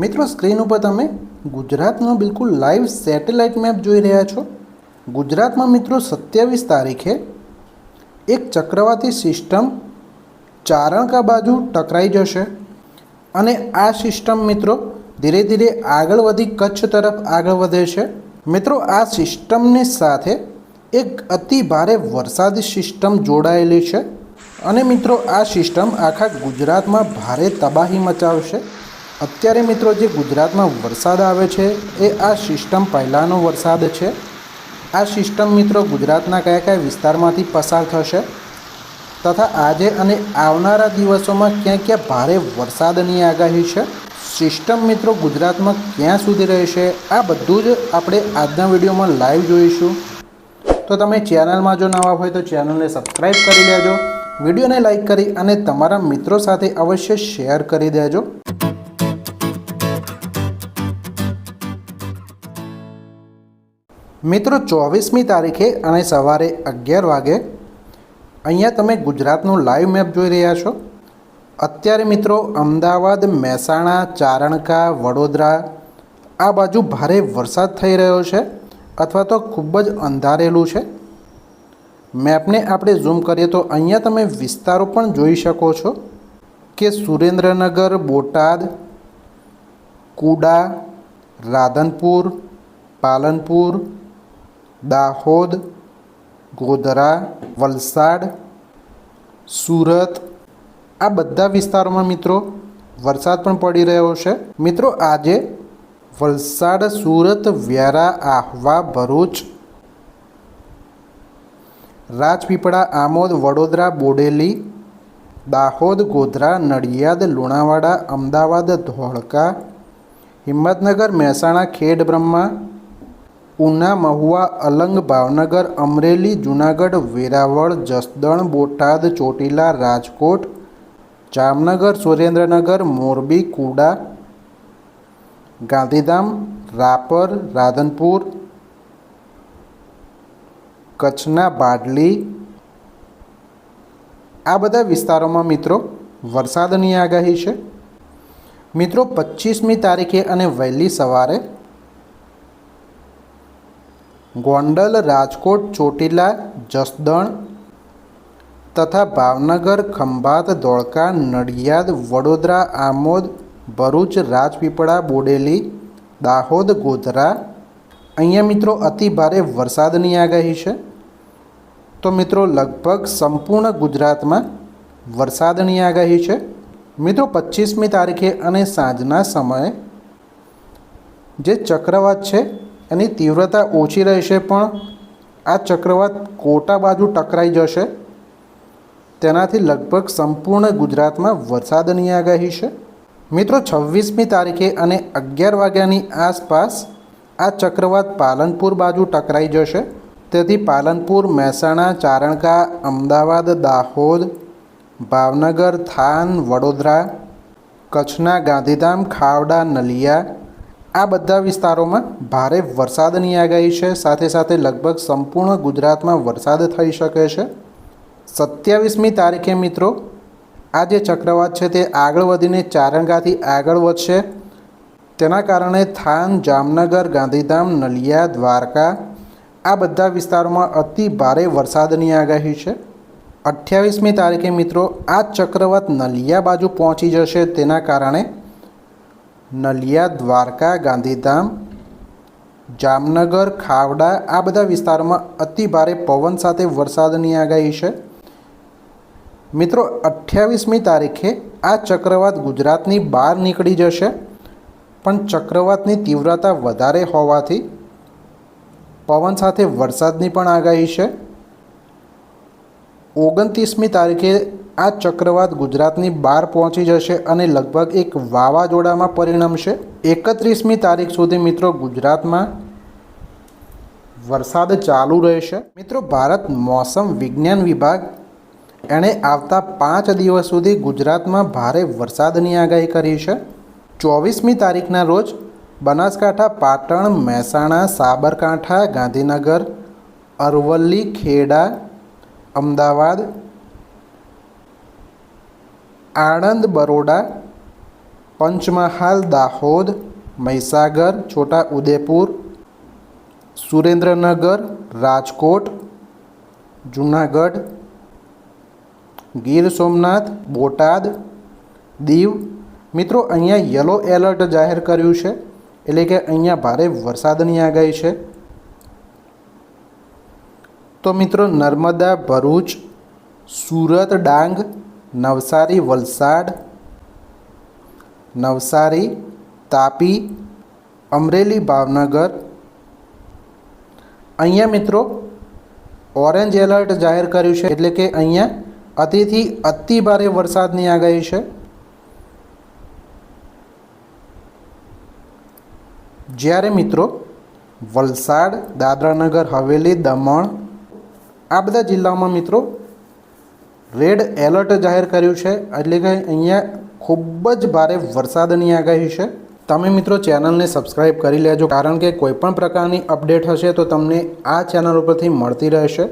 મિત્રો સ્ક્રીન ઉપર તમે ગુજરાતનો બિલકુલ લાઈવ સેટેલાઇટ મેપ જોઈ રહ્યા છો. ગુજરાતમાં મિત્રો, સત્યાવીસ તારીખે એક ચક્રવાતી સિસ્ટમ ચારણકા બાજુ ટકરાઈ જશે અને આ સિસ્ટમ મિત્રો, ધીરે ધીરે આગળ વધી, કચ્છ તરફ આગળ વધે છે. મિત્રો, આ સિસ્ટમની સાથે એક અતિ ભારે વરસાદી સિસ્ટમ જોડાયેલી છે અને મિત્રો, આ સિસ્ટમ આખા ગુજરાતમાં ભારે તબાહી મચાવશે. અત્યારે મિત્રો જે ગુજરાતમાં વરસાદ આવે છે, એ આ સિસ્ટમ પહેલાંનો વરસાદ છે. આ સિસ્ટમ મિત્રો ગુજરાતના કયા કયા વિસ્તારમાંથી પસાર થશે તથા આજે અને આવનારા દિવસોમાં ક્યાં ક્યાં ભારે વરસાદની આગાહી છે, સિસ્ટમ મિત્રો ગુજરાતમાં ક્યાં સુધી રહેશે, આ બધું જ આપણે આજના વિડીયોમાં લાઈવ જોઈશું. તો તમે ચેનલમાં જો નવા હોય તો ચેનલને સબસ્ક્રાઈબ કરી લેજો, વિડીયોને લાઈક કરી અને તમારા મિત્રો સાથે અવશ્ય શેર કરી દેજો. મિત્રો, ચોવીસમી તારીખે અને સવારે અગિયાર વાગે અહીંયા તમે ગુજરાતનું લાઈવ મેપ જોઈ રહ્યા છો. અત્યારે મિત્રો, અમદાવાદ, મહેસાણા, ચારણકા, વડોદરા આ બાજુ ભારે વરસાદ થઈ રહ્યો છે અથવા તો ખૂબ જ અંધારેલું છે. મેપને આપણે ઝૂમ કરીએ તો અહીંયા તમે વિસ્તારો પણ જોઈ શકો છો કે સુરેન્દ્રનગર, બોટાદ, કુડા, રાધનપુર, પાલનપુર દાહોદ, ગોધરા, વલસાડ, સુરત. આ બધા વિસ્તારોમાં મિત્રો વરસાદ પણ પડી રહ્યો છે. મિત્રો આજે વલસાડ, સુરત, વ્યારા, આહવા, ભરૂચ, રાજપીપળા, આમોદ, વડોદરા, બોડેલી, દાહોદ, ગોધરા, નડિયાદ, લુણાવાડા, અમદાવાદ, ધોળકા, હિંમતનગર, મહેસાણા, ખેડ બ્રહ્મા ઉના, મહુવા, અલંગ, ભાવનગર, અમરેલી, જૂનાગઢ, વેરાવળ, જસદણ, બોટાદ, ચોટીલા, રાજકોટ, જામનગર, સુરેન્દ્રનગર, મોરબી, કુડા, ગાંધીધામ, રાપર, રાધનપુર, કચ્છના બાડલી. આ બધા વિસ્તારોમાં મિત્રો વરસાદની આગાહી છે. મિત્રો પચીસમી તારીખે અને વહેલી સવારે ગોંડલ, રાજકોટ, ચોટીલા, જસદણ તથા ભાવનગર, ખંભાત, ધોળકા, નડિયાદ, વડોદરા, આમોદ, ભરૂચ, રાજપીપળા, બોડેલી, દાહોદ, ગોધરા. અહીંયા મિત્રો અતિ ભારે વરસાદની આગાહી છે. તો મિત્રો લગભગ સંપૂર્ણ ગુજરાતમાં વરસાદની આગાહી છે. મિત્રો પચીસમી તારીખે અને સાંજના સમયે જે ચક્રવાત છે એની તીવ્રતા ઓછી રહેશે પણ આ ચક્રવાત કોટા બાજુ ટકરાઈ જશે. તેનાથી લગભગ સંપૂર્ણ ગુજરાતમાં વરસાદની આગાહી છે. મિત્રો, છવ્વીસમી તારીખે અને અગિયાર વાગ્યાની આસપાસ આ ચક્રવાત પાલનપુર બાજુ ટકરાઈ જશે. તેથી પાલનપુર, મહેસાણા, ચારણકા, અમદાવાદ, દાહોદ, ભાવનગર, થાન, વડોદરા, કચ્છના ગાંધીધામ, ખાવડા, નલિયા આ બધા વિસ્તારોમાં ભારે વરસાદની આગાહી છે. સાથે સાથે લગભગ સંપૂર્ણ ગુજરાતમાં વરસાદ થઈ શકે છે. સત્યાવીસમી તારીખે મિત્રો, આ જે ચક્રવાત છે તે આગળ વધીને ચારંગાથી આગળ વધશે. તેના કારણે થાન, જામનગર, ગાંધીધામ, નલિયા, દ્વારકા, આ બધા વિસ્તારોમાં અતિ ભારે વરસાદની આગાહી છે. અઠ્યાવીસમી તારીખે મિત્રો, આ ચક્રવાત નલિયા બાજુ પહોંચી જશે. તેના કારણે નલિયા, દ્વારકા, ગાંધીધામ, જામનગર, ખાવડા આ બધા વિસ્તારોમાં અતિ ભારે પવન સાથે વરસાદની આગાહી છે. મિત્રો, અઠ્યાવીસમી તારીખે આ ચક્રવાત ગુજરાતની બહાર નીકળી જશે, પણ ચક્રવાતની તીવ્રતા વધારે હોવાથી પવન સાથે વરસાદની પણ આગાહી છે. ઓગણત્રીસમી તારીખે આ ચક્રવાત ગુજરાતની બહાર પહોંચી જશે અને લગભગ એક વાવાઝોડામાં પરિણમશે. એકત્રીસમી તારીખ સુધી મિત્રો ગુજરાતમાં વરસાદ ચાલુ રહેશે. મિત્રો ભારત મોસમ વિજ્ઞાન વિભાગ એણે આવતા પાંચ દિવસ સુધી ગુજરાતમાં ભારે વરસાદની આગાહી કરી છે. ચોવીસમી તારીખના રોજ બનાસકાંઠા, પાટણ, મહેસાણા, સાબરકાંઠા, ગાંધીનગર, અરવલ્લી, ખેડા, અમદાવાદ આણંદ બરોડા, પંચમહાલ, દાહોદ, મહીસાગર છોટા ઉદેપુર સુરેન્દ્રનગર, રાજકોટ, જુનાગઢ, ગીર સોમનાથ, બોટાદ, દીવ. મિત્રો, અહીંયા યલો એલર્ટ જાહેર કર્યું છે, એટલે કે અહીંયા ભારે વરસાદની આગાહી છે. તો મિત્રો, નર્મદા, ભરૂચ, સુરત, ડાંગ નવસારી, વલસાડ. નવસારી, તાપી, અમરેલી, ભાવનગર. અહીંયા મિત્રો, ઓરેન્જ એલર્ટ જાહેર કર્યું છે, એટલે કે અહીંયા અતિથી અતિ ભારે વરસાદની આગાહી છે. જ્યારે મિત્રો, વલસાડ, દાદરાનગર, હવેલી, દમણ, આ બધા જિલ્લાઓમાં મિત્રો રેડ એલર્ટ જાહેર કર્યું છે. એટલે કે અહીંયા ખૂબ જ ભારે વરસાદની આગાહી છે. તમે મિત્રો ચેનલને સબસ્ક્રાઈબ કરી લેજો. કારણ કે કોઈપણ પ્રકારની અપડેટ હશે તો તમને આ ચેનલ ઉપરથી મળતી રહેશે.